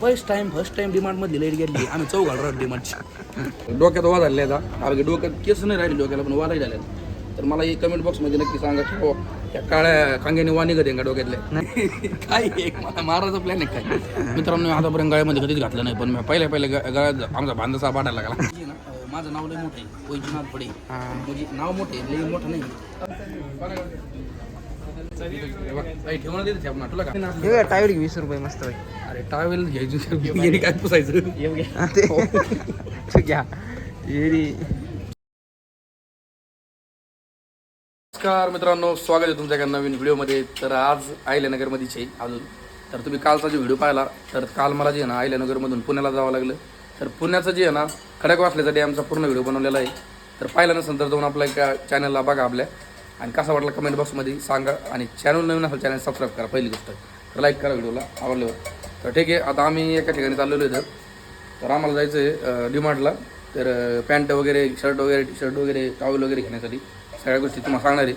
First time first time डिमांडमध्ये light गेली. आम्ही चौघ घालतो डिमांडची डोक्यात वाद झाले आता अरे डोक्यात केस नाही राहिले डोक्याला पण वादही झाले तर मला एक कमेंट बॉक्समध्ये नक्की सांगा की हो त्या काळ्या कांग्याने वाणी कधी का डोक्यातले? काय एक मला मारायचा प्लॅन आहे काय मित्रांनो आतापर्यंत गळ्यामध्ये कधीच घातलं नाही पण मी पहिल्या पहिल्या गळ्यात आमचा बांधसा पाडायला लागला. माझं नाव लय मोठं आहे वैजनाथ पडे. म्हणजे नाव मोठे लय मोठं नाही. घे वीस रुपये मस्त भाई अरे टावेल घ्यायची काय पुसायचं? ते. घ्या. येरी नमस्कार मित्रांनो स्वागत आहे तुमच्या एका नवीन व्हिडिओमध्ये. तर आज आयल्यानगरमध्येच आहे अजून. तर तुम्ही कालचा जो व्हिडिओ पाहिला तर काल मला जे आहे ना आयल्यानगरमधून पुण्याला जावं लागलं. तर पुण्याचं जे आहे ना खडक वाचल्याचा डॅमचा पूर्ण व्हिडिओ बनवलेला आहे. तर पाहिला नसेल तर जाऊन आपल्या एका चॅनलला बघा आपल्या. आणि कसा वाटला कमेंट बॉक्समध्ये सांगा आणि चॅनल नवीन असेल चॅनल सबस्क्राईब करा पहिली गोष्ट. तर लाईक करा व्हिडिओला आवडल्यावर तर. ठीक आहे आता आम्ही एका ठिकाणी चाललेलो आहे तर आम्हाला जायचं आहे डिमार्टला तर पॅन्ट वगैरे शर्ट वगैरे टी शर्ट वगैरे टॉवेल वगैरे घेण्यासाठी सगळ्या गोष्टी तुम्हाला सांगणार आहे.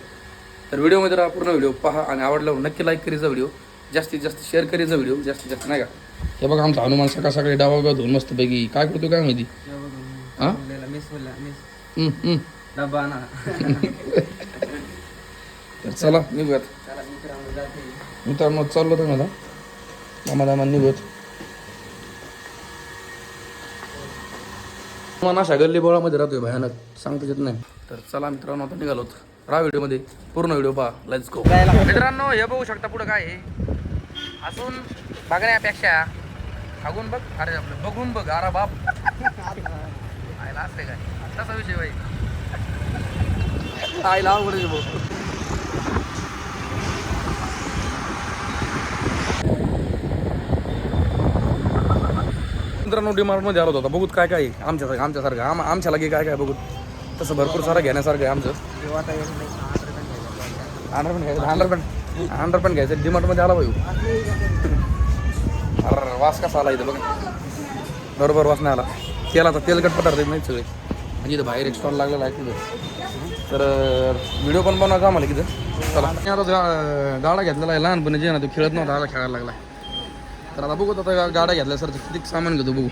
तर व्हिडिओमध्ये राहा पूर्ण व्हिडिओ पहा आणि आवडल्यावर नक्की लाईक करीचा व्हिडिओ. जास्तीत जास्त शेअर करीचा व्हिडिओ जास्तीत जास्त नाही का? हे बघा आमचा हनुमान सकाळ सकाळी डावा बिवा धुवून मस्तपैकी काय करतो काय माहिती? हां मिस बोलला मिस हम्म, हम्म. डबा ना तर चला निघूयात. मित्रांनो चाललो तर मला मामा दामा निघूयात. मन अशा गल्ली बोळामध्ये राहतोय भयानक. सांगता येत नाही. तर चला मित्रांनो आता निघालोत राहा व्हिडिओमध्ये. पूर्ण व्हिडिओ पहा. लेट्स गो मित्रांनो हे बघू शकता पुढं काय असून बघण्यापेक्षा खागून बघ. अरे आपलं बघून बघ. अरे बाप. आयला असते काय. तसा विषय बाई आईला अवघड बघ. मित्रांनो डिमार्टमध्ये आलो होता. बघूत काय काय आमच्यासारखं आमच्यासारखं आम आमच्या लागे काय काय बघूत. तसं भरपूर सारं घेण्यासारखं आहे आमचं. जेव्हा पण घ्यायचं अंडर पण पण घ्यायचं. डिमार्टमध्ये आला भाऊ. अरे वास कसा आला इथं बघा. बरोबर वास नाही आला. तेलाचा तेलकट पदार्थ आहेत माहीत सगळे. म्हणजे इथं बाहेर एक स्टॉल लागलेला आहे तिथं. तर व्हिडिओ पण बनवायचा आम्हाला तिथं चला. आता गाडा घेतलेला आहे लहानपणी जे ना तो खेळत नव्हता आला खेळायला लागला. तर आता बघू आता गाड्या घेतल्या सर किती सामान घेतो बघू.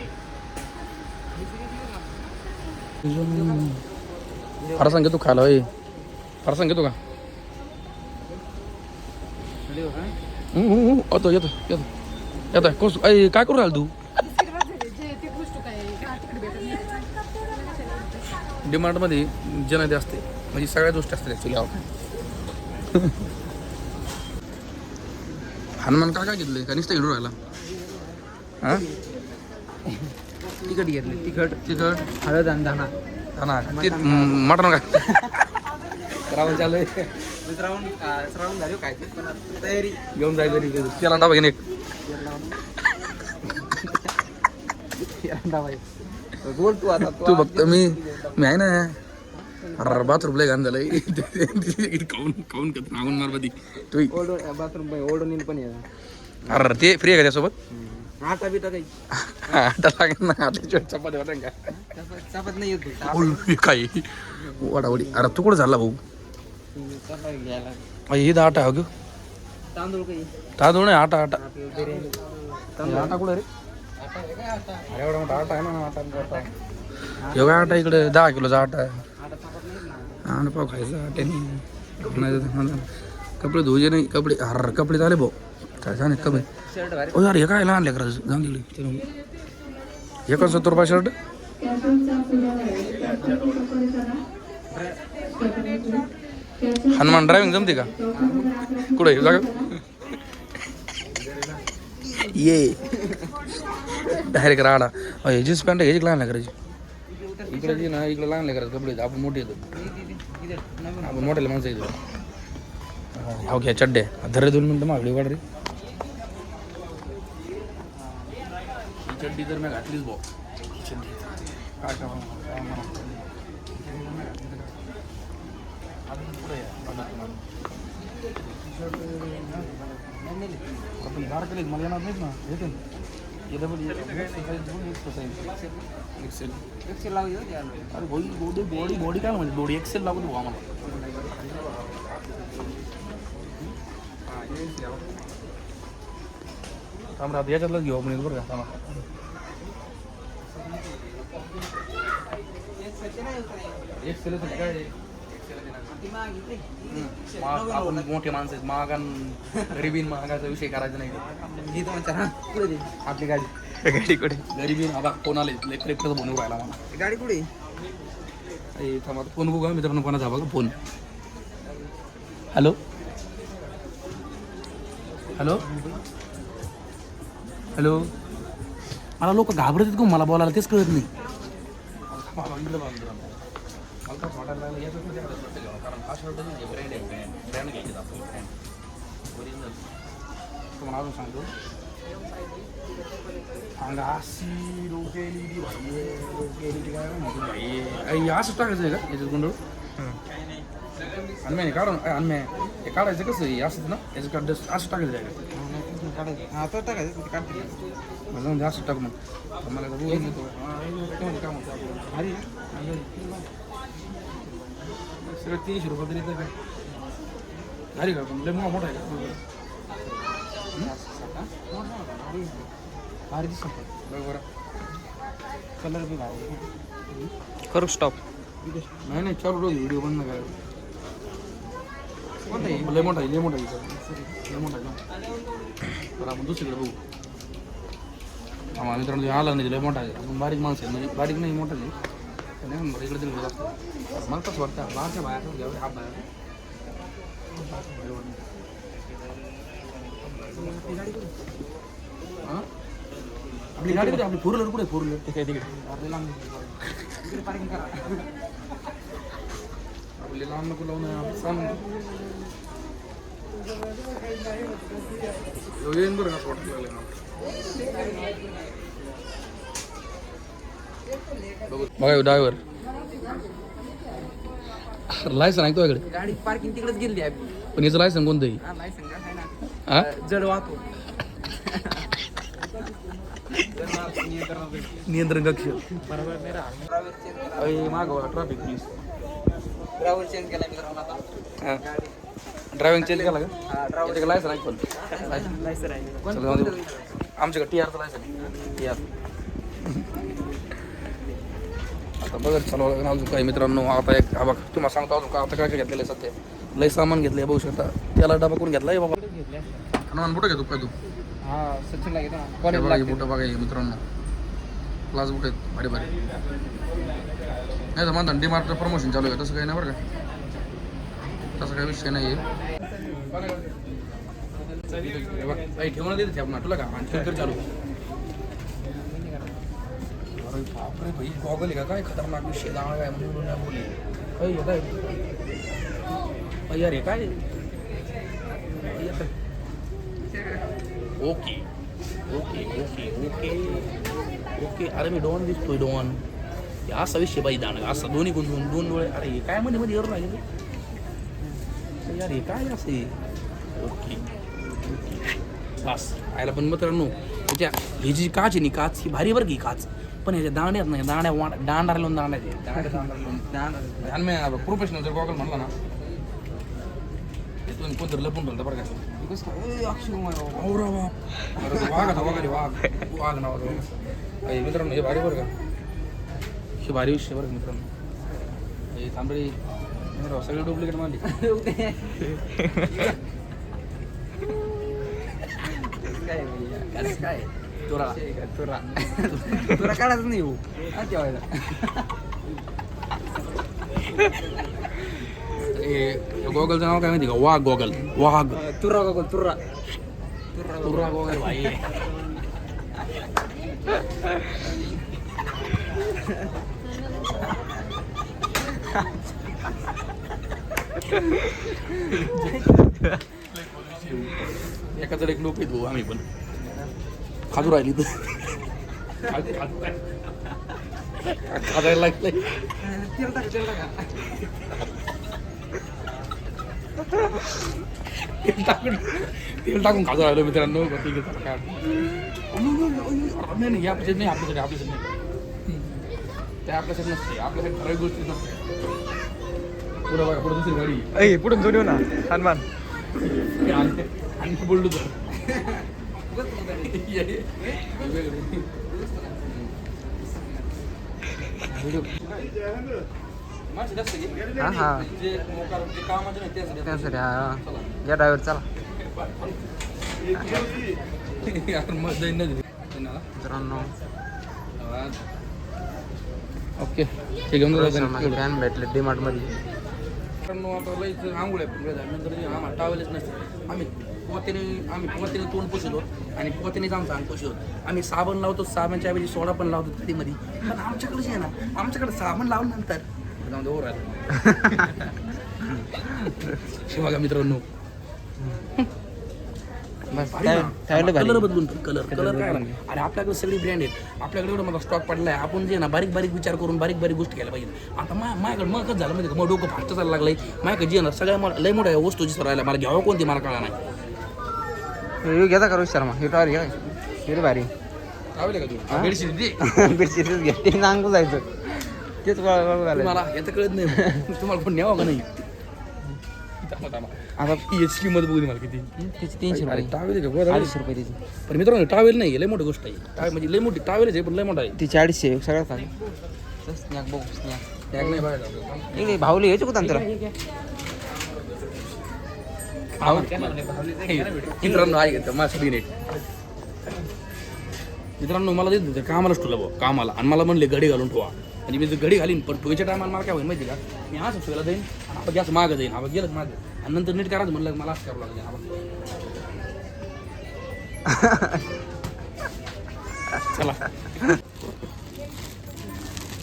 फरसाण घेतो खायला होय. फरसाण घेतो का? येतो येतो येतो. येतो कोस ऐ काय करू राहिला तू? डिमांडमध्ये जनते असते. म्हणजे सगळ्या गोष्टी असतात ॲक्च्युली हनुमान काय काय घेतले का? नुसतं घेऊन राहिला. हां? तिखट घेतले. तिखट तिखट हळद आणि दाणा ना ते मटण काय रावण चालू आहे. श्रावण श्रावण झाली काय ते. पण तयारी. घेऊन जायचं. त्याला डाबा घेणे बोल तू आता. तू बघत मी मी आहे ना अरे बाथरूम लय घाण झालंय. काऊन काऊन नागून मारमध्ये तू ओढून बाथरूम पण ओढून पण येतात अरे ते फ्री आहे का त्यासोबत? आटा बिटा काही. आता लागेल ना आता छोटी चपाती वाटेल का? चपात चपात नाही येत भाई. उलवी काय वडावडी. अरे तू कुठं झाला भाऊ? ही आटा हो ग तांदूळ काही. तांदूळ नाही आटा आटा. आटा कुठं रे? आटा आटा? एवढा मोठा आटा आहे ना आटा आटा. एवढा आटा इकडे दहा किलोचा आटा आहे. आटा आणि पाव खायचा आट्याने. नाही कपडे धुजे नाही कपडे अरे कपडे झाले भाऊ. काय झाले कपडे ओ यार हे काय लहान लेकरा जाऊन दिले एका सत्तर रुपये शर्ट. हनुमान ड्रायव्हिंग जमते का? कुठे जागा? ये. डायरेक्ट राडा. अय जीन्स पॅन्ट घ्यायची लहान लेकराची? इकडे जी ना इकडे लहान लेकराचं कपडे आपण मोठे येतो. आपण मोठ्याला माणसं येतो. हो घ्या चड्डे. धरे दोन मिनटं मागली वाढ रे. चड्डी तर मी घातलीच भाऊ काय काय म्हणावं. अजून पुढे आपण धार केले मला येणार नाहीत ना येते ना हे डबल एक्सेल एकशे अरे बॉडी बॉडी बॉडी बॉडी काय म्हणजे बॉडी एक्सेल लागत भाऊ आम्हाला थांब राहतो याच्यातलंच घेऊ आपण बरं का. थांबा. एक सेल काय? आपण मोठे माणसं आहेत. महाग आणि गरिबीन महागाचा विषय करायचा नाही. आपली गाडी. गाडी कुठे? गरिबीन हा बघ कोण आले लेकरेकडे बनवून राहिला मला गाडी कुठे? ए, थांबा फोन बघू मित्रांनो कोणाचा बघा फोन. हॅलो? हॅलो? हॅलो. मला लोक घाबरत आहेत का मला बोलायला तेच कळत नाही. तुम्हाला अजून सांगतो अंगाशी भाई काय म्हणतो भाई. असं टाकायचं आहे का? याच्यात गुंडळ अन्म्याने काढून अय, अन्म्या हे काढायचं कसं आहे? असंच ना? याचं काढ असं टाकायचं आहे का? हा तो टाकायचं ते काढते मला असं टाक मग मला काय म्हणतो आपलं? भारी सगळं तीनशे रुपये तरी येतं काय अरे का पण लय मोठा आहे का भारी दिसत बरोबर कलर बी भारी करू स्टॉप नाही नाही चालू रोज व्हिडिओ बंद नका कोणता आहे लय मोठा आहे. लय मोठा आहे. तर आपण दुसरीकडे बघू. आम्हाला मित्रांनो आला नाही मोठा. आहे आपण बारीक माणसं आहे म्हणजे बारीक नाही मोठा नाही. इकडे तिकडे जास्त मला तसं वाटतं बाहेरच्या बाहेर हा बाहेर आपली गाडी कुठे? आपली फोर व्हीलर कुठे फोर व्हीलर तिकडे तिकडे इकडे पार्किंग करा. आपली लांब नको लावून सांग. येईन बरं का बघा. ड्रायव्हर लायसन ऐकतो इकडे गाडी पार्किंग तिकडेच गेली आहे. पण याचं लायसन कोणतं आहे? लायसन का? आहे ना. जड वाहतो नियंत्रण कक्ष. बरोबर मागवा ट्रॅफिक पोलीस ड्रायव्हर चेंज केला मित्रांनो आता. ड्रायव्हिंग चेंज केला का? याचं लायसन पण आहे. आमच्याकडे टी आरचं लायसन टी आर आता बघा चालू लागेल अजून काही मित्रांनो आता एक हा बघ तुम्हाला सांगतो अजून का आता काय काय घेतलेलं आहे सध्या? लय सामान घेतलंय बघू शकता. त्याला डबा करून घेतलाय बाबा? हनुमान बुटं घेतो काय तू? सचिनला घेतो ना. कॉलेज बघा हे बुटं बघा मित्रांनो. क्लास बुट आहेत भारी भारी. नाही तर म्हणतात डीमार्टचं प्रमोशन चालू आहे तसं काही नाही बरं का? तसं काही विषय नाही आहे ठेवून बघ, काही ठेवणं देते आपण तुला का? आणि ठेवकर चालू. अरे बापरे भाई गॉगल आहे का? काय खतरनाक विषय दावा काय म्हणून नाही बोलली. काही काय? अय्या काय? Okay okay okay okay okay. अरे मी डॉन दिसतोय डॉन. हे असा विषय बाई दांड असा दोन्ही गुंतवून दोन डोळे. अरे हे काय मध्ये मध्ये येऊन राहिले अरे यार हे काय असे? ओके. ओके. बस. आयला पण मित्रांनो त्याच्या ही जी काच आहे नी काच ही भारी बरं की काच. पण ह्याच्या दांड्यात नाही दांड्या वाण दांडार लावून दांडायचे दांड्या दांडार लावून ध्यान मी प्रोफेशनल जर गॉगल म्हणला ना ते तुम्ही कोणतरी लपून ठेवलं बरं का? अक्षय कुमार औरा बाप. अरे तो वाघ आता वाघ. वाघ वाघ मित्रांनो हे भारी बरं का? हे भारी विषय बरं का मित्रांनो? हे थांबरे सगळे डुप्लिकेट मारली. काय तुरा. तुरा. तुरा काढायचं नाही हो. ठेवायला. गॉगलचं नाव काय माहिती का? वाघ गॉगल. वाघ. तुरा बघ तुरा. तुरा गॉगल भाई. एकाच एक लोक येत भाऊ आम्ही पण. खाजू राहिली तर. खाजायला लागलंय तेल टाकून तेल टाकून खाजू राहिलो मित्रांनो. ठीक आहे काय नाही. नाही या आपल्यासाठी नाही आपल्यासाठी आपल्यासाठी नाही. ते आपल्यासाठी नसते आपल्यासाठी ठराविक गोष्टी नसते. पुढं बघा पुढं दुसरी गाडी. ऐ पुढून येऊ ना हनुमान. आणि बोललो. हा हा. त्यासाठी हा या ड्रायव्हर चला. मित्रांनो. ओके. रोहित शर्माचे फॅन भेटले डीमार्टमध्ये आता लईच आंघोळ आहे पण वेळ झाली. नंतर जे आम्हाला टावेलच नसते आम्ही पोत्याने आम्ही पोत्याने तोंड पुसतो आणि पोत्यानेच आमचा अंग पुसतो आम्ही साबण लावतो साबणच्या ऐवजी सोडा पण लावतो कधी मध्ये पण आमच्याकडे जे आहे ना आमच्याकडे साबण लावून नंतर जाऊन वर आलं. बघा मित्रांनो बस कलर भारी? बदलून कलर कलर काय? अरे आपल्याकडे सगळी ब्रँड आहेत. आपल्याकडे एवढा माझा स्टॉक पडला आहे आपण जे ना बारीक बारीक विचार करून बारीक बारीक गोष्टी केल्या पाहिजे आता मा माझ्याकडे मग कसं झालं माहिती का? मग डोकं फास्ट चालायला लागलंय. माझ्याकडे जे ना सगळ्या मला लय मोठ्या वस्तूची सरायला मला घ्यावं कोणती मला कळा नाही. घेता का रोहित शर्मा? हे घ्या हे भारी. आवडले का तू? बेडशीट दे बेडशीटच घ्या ते नांगू जायचं तेच घालायचं तुम्हाला याचं कळत नाही. तुम्हाला कोण न्यावं का नाही. आता याची किंमत बघू दे मला किती. त्याची तीनशे अरे रुपये. टावेल आहे का? रुपये त्याची पण मित्रांनो टावेल नाही लय मोठी गोष्ट आहे. टावेल म्हणजे लय मोठी टावेलच आहे पण लय मोठा आहे. तिची अडीचशे सगळ्यात खाली. स्नॅक बघू स्नॅक टॅग नाही इकडे भावली घ्यायची कुठं अंतर? मित्रांनो आहे घेतं माझं बी नेट मित्रांनो मला देत होते कामालाच ठेवलं भाऊ कामाला. आणि मला म्हणले घडी घालून ठेवा. म्हणजे मी जर घडी घालीन पण ठेवायच्या टायमाला मला काय होईल माहिती का? मी असं ठेवायला जाईन आणि आपण गॅस मागं जाईन आपण गेलं मागं. आणि नंतर नीट करायचं म्हणलं मला असं करावं लागेल आपण. चला.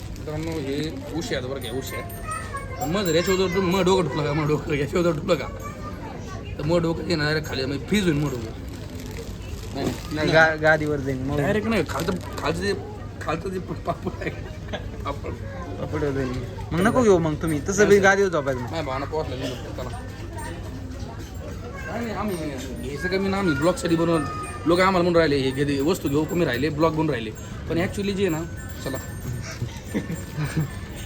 मित्रांनो हे उशी आहेत बरं का उशी आहे मग जर याच्यावर मग डोकं ठुकलं का मग डोकं याच्यावर ठुकलं का तर मग डोकं येणार खाली मग फ्रीज होईल मग डोकं. नाही गादीवर जाईन मग. डायरेक्ट नाही खालचं खालचं जे खालचं जे पापड आहे पापड. मग नको घेऊ मग तुम्ही. तसं बी गादीवर झोपायचं मग नाही भावना पोहोचला मी चला. नाही आम्ही घ्यायचं कमी ना आम्ही ब्लॉगसाठी बनवून लोक आम्हाला म्हणून राहिले हे घे वस्तू घेऊ कमी राहिले ब्लॉग बनून राहिले. पण ॲक्च्युली जे आहे ना चला.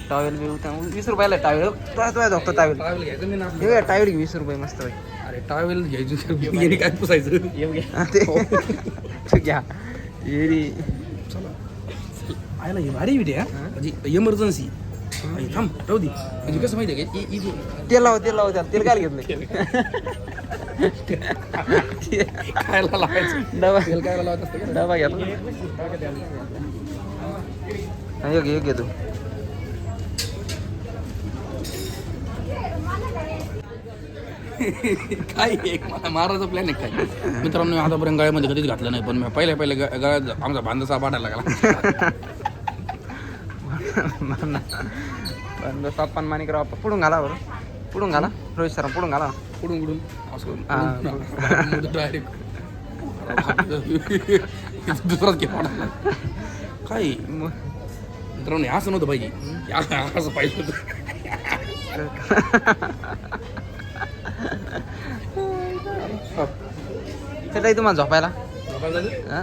टॉवेल बी उठा- वीस रुपयाला टावेल तुला तुला झोपतो टावेल टावेल घ्यायचं मी ना. हे टावेल घे वीस रुपये मस्त बाई अरे टावेल घ्यायचं याने काय पुसायचं? ते घ्या. येरी आयला ही भारी विडी आहे म्हणजे इमर्जन्सी थांब राहू दे. म्हणजे कसं माहिती आहे का तेल लाव तेल लाव त्याला. तेल काय घेतलं खायला लावायचं. डबा. तेल खायला लावत असतं? डबा हा, एक एक घेतो काय एक मारायचा प्लॅन आहे काय? मित्रांनो आतापर्यंत गाळ्यामध्ये कधीच घातलं नाही पण मी पहिल्या पहिल्या गाळ्यात आमचा बांधाचा पाठायला लागला. पण बस आपण मानिक राव पुढून घाला बरं पुढून घाला रोहित शर्मा पुढून घाला पुढून पुढून असं. डायरेक्ट दुसराच वाढला काय मित्रांनो असं नव्हतं पाहिजे असं पाहिजे होतं चला तुम्हाला झोपायला झोपायला जायचं? हा?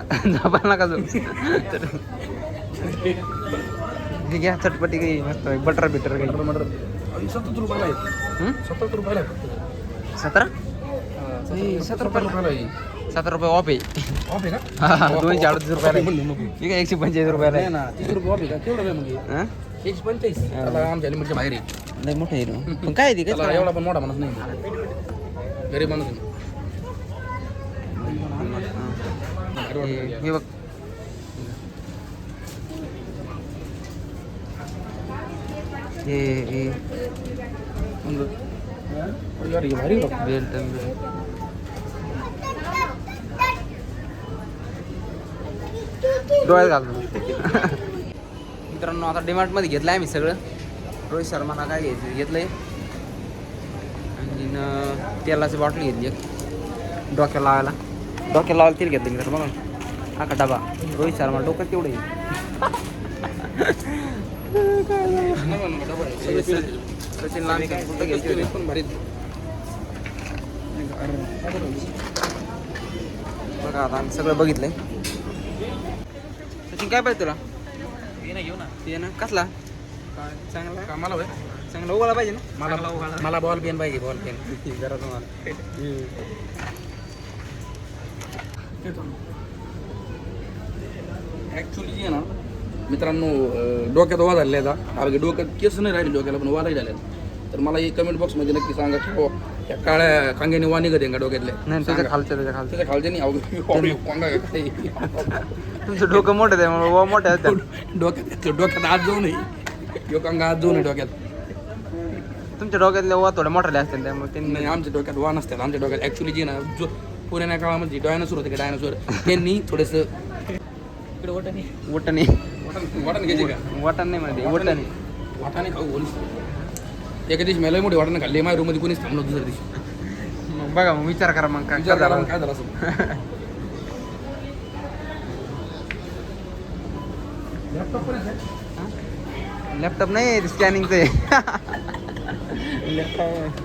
ठीक आहे चटपटी काही मस्त बटर बिटर काही मटर. अहो, सत्तर रुपयाला आहे? सत्तर रुपयाला आहे. सतरा? सत्तर रुपयाला. आहे. सतरा रुपये ऑफ आहे. ऑफ आहे का? दोनशे अडतीस रुपयाला. ठीक आहे एकशे पंचेचाळीस रुपयाला नाही आहे ना तीस रुपये ऑफ आहे का? केवढं हे? हा? एकशे पंचेचाळीस. आमच्या लिमिटच्या बाहेर आहे लय मोठं आहे. पण काय आहे ते? काय एवढा पण मोठा माणूस नाही गरीब माणूस. हे बघ. ये हे यार, भारी वाटतं. बेल्ट डोळ्यात घालतो मित्रांनो आता डिमार्टमध्ये घेतलं आहे मी सगळं. रोहित शर्माला काय घ्यायचं घेतलंय. आणि तेलाची बॉटल घेतली एक. डोक्याला लावायला. डोक्याला लावायला तेल घेतलं मित्रांनो बघा. हा का डबा. रोहित शर्मा डोकं तेवढं आहे. सगळे पिळत आहे. सचिन लांबी काय कुठं घ्यायची होती पण भारी आहे. बघा आता आम्ही सगळं बघितलंय. सचिन काय पाहिजे तुला? ते ना कसला? चांगला? कामाला होय. चांगला उगाला पाहिजे ना? मला मला बॉल पेन पाहिजे बॉल पेन जरा तुम्हाला. ॲक्च्युली जे आहे ना मित्रांनो डोक्यात आहे आता. की डोक्यात केस नाही राहिले डोक्याला पण वादही झाले तर मला हे कमेंट बॉक्समध्ये नक्की सांगा की हो या काळ्या कांग्याने वा निघत आहे का डोक्यातल्या नाही त्याच्या. खालच्या त्याच्या खालच्या त्याच्या खालच्या नाही. तुमचं डोकं मोठं आहे त्यामुळे वा त्या. डोक्यात डोक्यात आज जाऊ नये यो कांगा आज जाऊ नये डोक्यात तुमच्या डोक्यातल्या वा थोड्या मोठ्या असतील त्यामुळे त्यांनी आमच्या डोक्यात वाण असतात आमच्या डोक्यात ॲक्च्युली जे ना जो पुराण्या काळामध्ये डायनासोर होते का डायनासोर त्यांनी थोडंसं इकडे वाटाणे वटणे वाटण वाटण घ्यायचे का? वटण नाही म्हणते वटणे वाटाणे. खाऊ बोलीस एका दिवशी मला मोठे वाटाणे खाल्ले माझ्या रूममध्ये कोणीच थांबलं दुसऱ्या दिवशी. मग बघा मग विचार करा मग काय झालं. काय झालं असं लॅपटॉप आहे. नाही स्कॅनिंगचं आहे. लॅपटॉप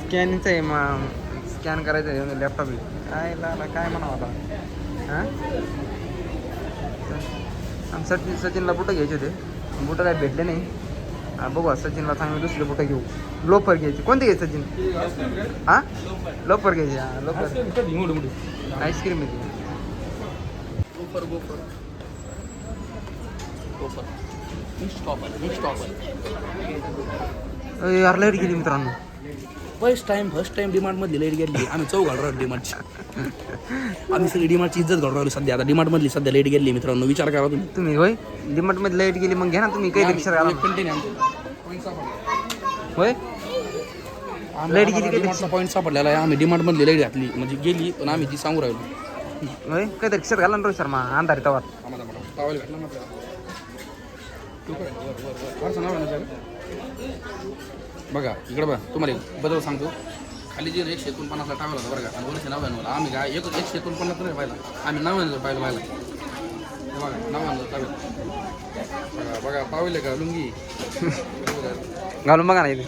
स्कॅनिंगचं आहे मग स्कॅन करायचं आहे लॅपटॉप काय लाला काय म्हणावं आता? हां? आम सचिन सचिनला बुटं घ्यायचे होते. बुटं काय भेटले नाही. बघू सचिनला चांगले दुसरे बुटं घेऊ. लोफर घ्यायचे. कोणते घ्यायचे सचिन? हां? लोफर घ्यायचे. हां लोफर. आईस्क्रीम आहे गोफर गोफर यार लाइट गेली मित्रांनो. First time first time demand मधली लाइट गेली. आम्ही चौक घालू राहिलो डिमांडची आम्ही सगळी डिमांडची इज्जत घालू राहिलो सध्या. आता डिमांड मधली सध्या लाइट गेली मित्रांनो. विचार करा तुम्ही. तुम्ही होय? मध्ये लाइट गेली मग घ्या ना तुम्ही. काही रिक्षा होय? लाइट गेली काही पॉईंट सापडलेला आहे. आम्ही डिमांड मधली लाइट घातली. म्हणजे गेली पण आम्ही ती सांगू राहिलो. होय? काही रिक्षात घाला ना रोहित शर्मा. अंधारी तवा. आम्हाला घातला ना आपल्याला. तू काय? वर, वर, वर. फारसं नाव आहे ना त्याचं? बघा इकडे बघा तुम्हाला एक बदल सांगतो. खाली जे एकशे एकोणपन्नासला टावेल होता बरं का आणि वरचे नाव आहे मला आम्ही काय एक एकशे एकोणपन्नास नाही पाहिला. आम्ही नव्याण्णव पाहिलं पाहिलं बघा नव्याण्णव टावेल बघा बघा पावेल का लुंगी. घालून बघा ना इथे.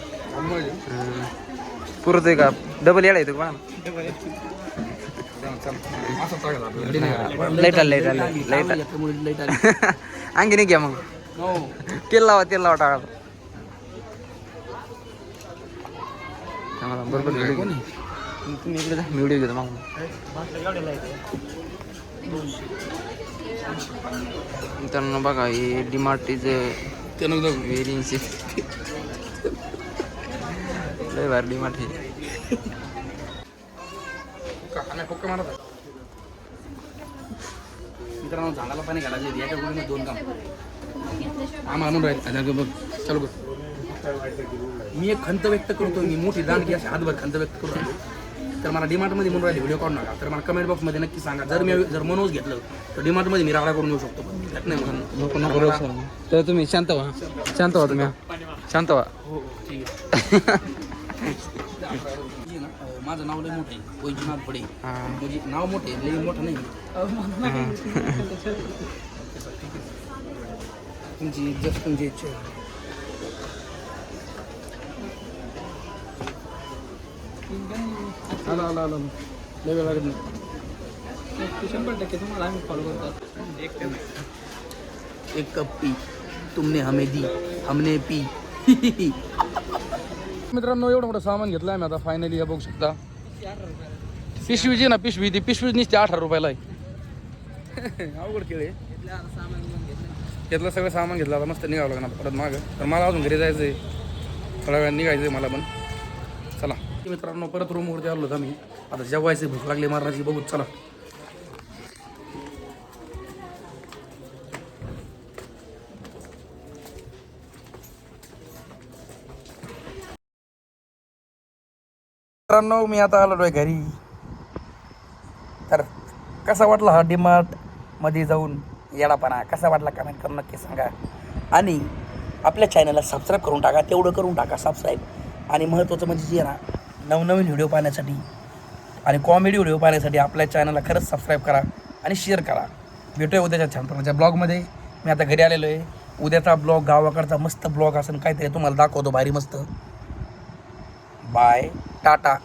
पुरत आहे का डबल येडा येतो घालायची. लाइट आली लाइट आली लाइट आली आणखी नाही घ्या मग. तेल लावा तेल लावा टाका आम्हाला बरोबर व्हिडिओ. तुम्ही इकडे जा मी व्हिडिओ घेतो मग मित्रांनो बघा हे डीमार्ट इज. व्हेरी लय भारी डीमार्ट हे फुक्का मारत. मित्रांनो झाडाला पाणी घालायचे याच्या दोन काम. आम्हाला म्हणून राहील. बघ. चलो बघ. मी एक खंत व्यक्त करतो मी मोठी दांडकी अशी हातभर खंत व्यक्त करतो. तर मला डिमार्टमध्ये म्हणून राहिले व्हिडिओ काढू नका. तर मला कमेंट बॉक्समध्ये नक्की सांगा जर मी जर मनोज घेतलं तर डिमार्टमध्ये मी राडा करून येऊ शकतो. पण घेत नाही म्हणून. तर तुम्ही शांत व्हा. शांत व्हा तुम्ही. शांत व्हा. हो ठीक आहे. हे अं, माझं नाव लय मोठं आहे. वैजनाथ पडे हा. म्हणजे नाव मोठे लय मोठं नाही. तुमची इज्जत तुमची इच्छा आला आला आला लय वेळ लागत नाही. शंभर टक्के तुम्हाला आम्ही फॉलो करतो. एक कप. पी. तुमने हमें दी. हमने पी. मित्रांनो एवढं मोठं सामान घेतलं आम्ही आता फायनली हे बघू शकता. पिशवी जी ना पिशवी ती पिशवी निसते अठरा रुपयाला आहे. अवघड केळ घेतलं. सगळं सामान घेतलं आता मस्त निघावं लागणार परत मागं. तर मला अजून घरी जायचं आहे थोड्या वेळा निघायचं आहे मला पण. मित्रांनो परत रूमवरती आलो होतो आम्ही. आता जेवायचे भूक लागली मारण्याची बघू चला. मित्रांनो मी आता आलो आहे घरी. तर कसा वाटला हा डिमार्टमध्ये जाऊन? येडापणा कसा वाटला कमेंट करून नक्की सांगा. आणि आपल्या चॅनलला सबस्क्राईब करून टाका तेवढं करून टाका सबस्क्राईब आणि महत्त्वाचं म्हणजे जे आहे ना नवनवीन व्हिडिओ पाहण्यासाठी आणि कॉमेडी व्हिडिओ पाहण्यासाठी आपल्या चॅनलला खरंच सबस्क्राईब करा आणि शेअर करा. भेटूया उद्याच्या छान प्रकारच्या ब्लॉगमध्ये मी आता घरी आलेलो आहे. उद्याचा ब्लॉग गावाकडचा मस्त ब्लॉग असेल काहीतरी तुम्हाला दाखवतो भारी मस्त. Bye tata.